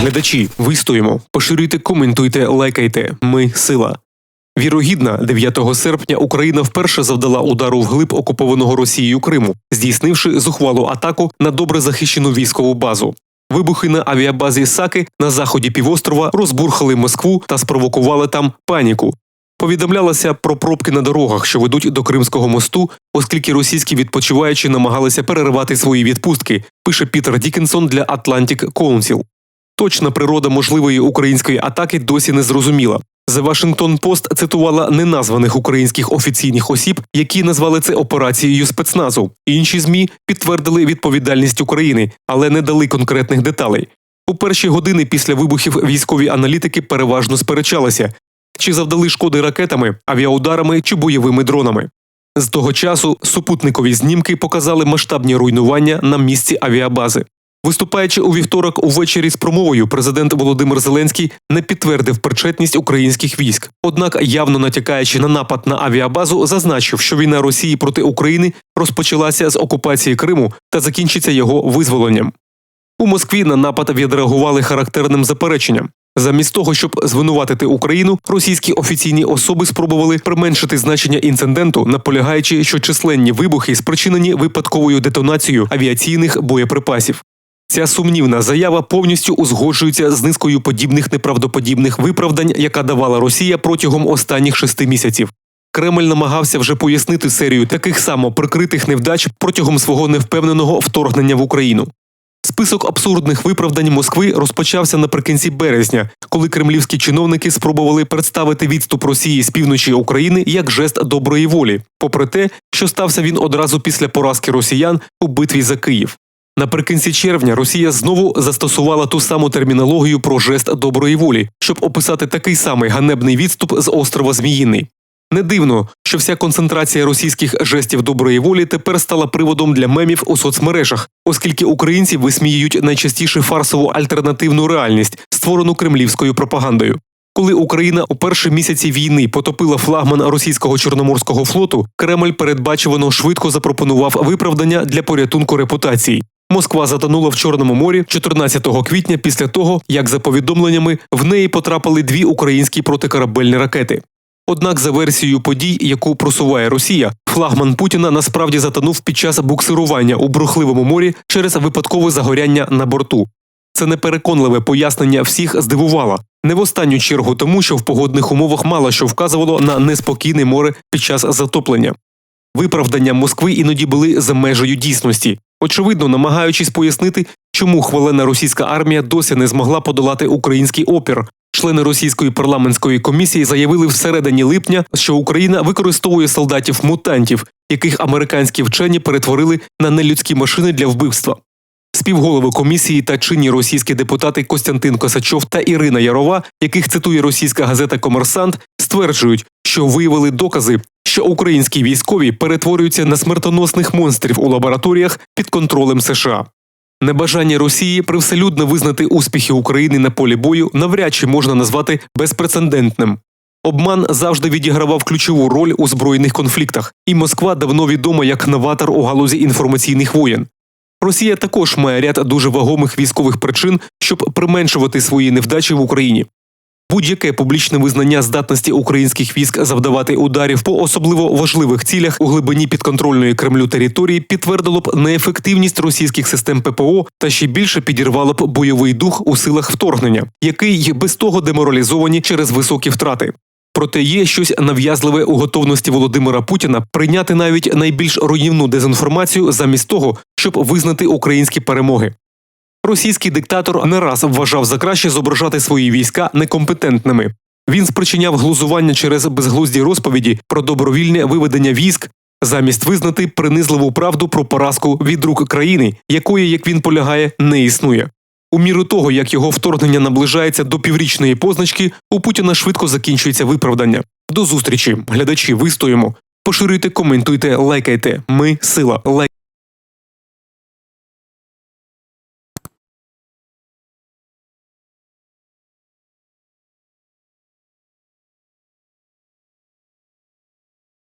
Глядачі, вистоїмо, поширюйте, коментуйте, лайкайте. Ми сила. Вірогідна, 9 серпня Україна вперше завдала удару вглиб окупованого Росією Криму, здійснивши зухвалу атаку на добре захищену військову базу. Вибухи на авіабазі Саки на заході півострова розбурхали Москву та спровокували там паніку. Повідомлялося про пробки на дорогах, що ведуть до Кримського мосту, оскільки російські відпочиваючі намагалися переривати свої відпустки, пише Пітер Дікенсон для Atlantic Council. Точна природа можливої української атаки досі не зрозуміла. The Washington Post цитувала неназваних українських офіційних осіб, які назвали це операцією спецназу. Інші змі підтвердили відповідальність України, але не дали конкретних деталей. У перші години після вибухів військові аналітики переважно сперечалися, чи завдали шкоди ракетами, авіаударами чи бойовими дронами. З того часу супутникові знімки показали масштабні руйнування на місці авіабази. Виступаючи у вівторок увечері з промовою, президент Володимир Зеленський не підтвердив причетність українських військ. Однак, явно натякаючи на напад на авіабазу, зазначив, що війна Росії проти України розпочалася з окупації Криму та закінчиться його визволенням. У Москві на напад відреагували характерним запереченням. Замість того, щоб звинуватити Україну, російські офіційні особи спробували применшити значення інциденту, наполягаючи, що численні вибухи спричинені випадковою детонацією авіаційних боєприпасів. Ця сумнівна заява повністю узгоджується з низкою подібних неправдоподібних виправдань, яка давала Росія протягом останніх шести місяців. Кремль намагався вже пояснити серію таких само прикритих невдач протягом свого невпевненого вторгнення в Україну. Список абсурдних виправдань Москви розпочався наприкінці березня, коли кремлівські чиновники спробували представити відступ Росії з півночі України як жест доброї волі, попри те, що стався він одразу після поразки росіян у битві за Київ. Наприкінці червня Росія знову застосувала ту саму термінологію про жест доброї волі, щоб описати такий самий ганебний відступ з острова Зміїний. Не дивно, що вся концентрація російських жестів доброї волі тепер стала приводом для мемів у соцмережах, оскільки українці висміюють найчастіше фарсову альтернативну реальність, створену кремлівською пропагандою. Коли Україна у перші місяці війни потопила флагман російського чорноморського флоту, Кремль передбачувано швидко запропонував виправдання для порятунку репутації. Москва затонула в Чорному морі 14 квітня після того, як за повідомленнями в неї потрапили дві українські протикорабельні ракети. Однак, за версією подій, яку просуває Росія, флагман Путіна насправді затонув під час буксирування у брухливому морі через випадкове загоряння на борту. Це непереконливе пояснення всіх здивувало. Не в останню чергу тому, що в погодних умовах мало що вказувало на неспокійне море під час затоплення. Виправдання Москви іноді були за межею дійсності, очевидно, намагаючись пояснити, чому хвалена російська армія досі не змогла подолати український опір. Члени російської парламентської комісії заявили всередині липня, що Україна використовує солдатів мутантів, яких американські вчені перетворили на нелюдські машини для вбивства. Співголови комісії та чинні російські депутати Костянтин Косачов та Ірина Ярова, яких цитує російська газета Комерсант, стверджують, що виявили докази, що українські військові перетворюються на смертоносних монстрів у лабораторіях під контролем США. Небажання Росії привселюдно визнати успіхи України на полі бою навряд чи можна назвати безпрецедентним. Обман завжди відігравав ключову роль у збройних конфліктах, і Москва давно відома як новатор у галузі інформаційних воєн. Росія також має ряд дуже вагомих військових причин, щоб применшувати свої невдачі в Україні. Будь-яке публічне визнання здатності українських військ завдавати ударів по особливо важливих цілях у глибині підконтрольної Кремлю території підтвердило б неефективність російських систем ППО та ще більше підірвало б бойовий дух у силах вторгнення, який без того деморалізовані через високі втрати. Проте є щось нав'язливе у готовності Володимира Путіна прийняти навіть найбільш руйнівну дезінформацію замість того, щоб визнати українські перемоги. Російський диктатор не раз вважав за краще зображати свої війська некомпетентними. Він спричиняв глузування через безглузді розповіді про добровільне виведення військ, замість визнати принизливу правду про поразку від рук країни, якої, як він полягає, не існує. У міру того, як його вторгнення наближається до піврічної позначки, у Путіна швидко закінчується виправдання. До зустрічі, глядачі, вистоїмо. Поширюйте, коментуйте, лайкайте. Ми сила. Лайк.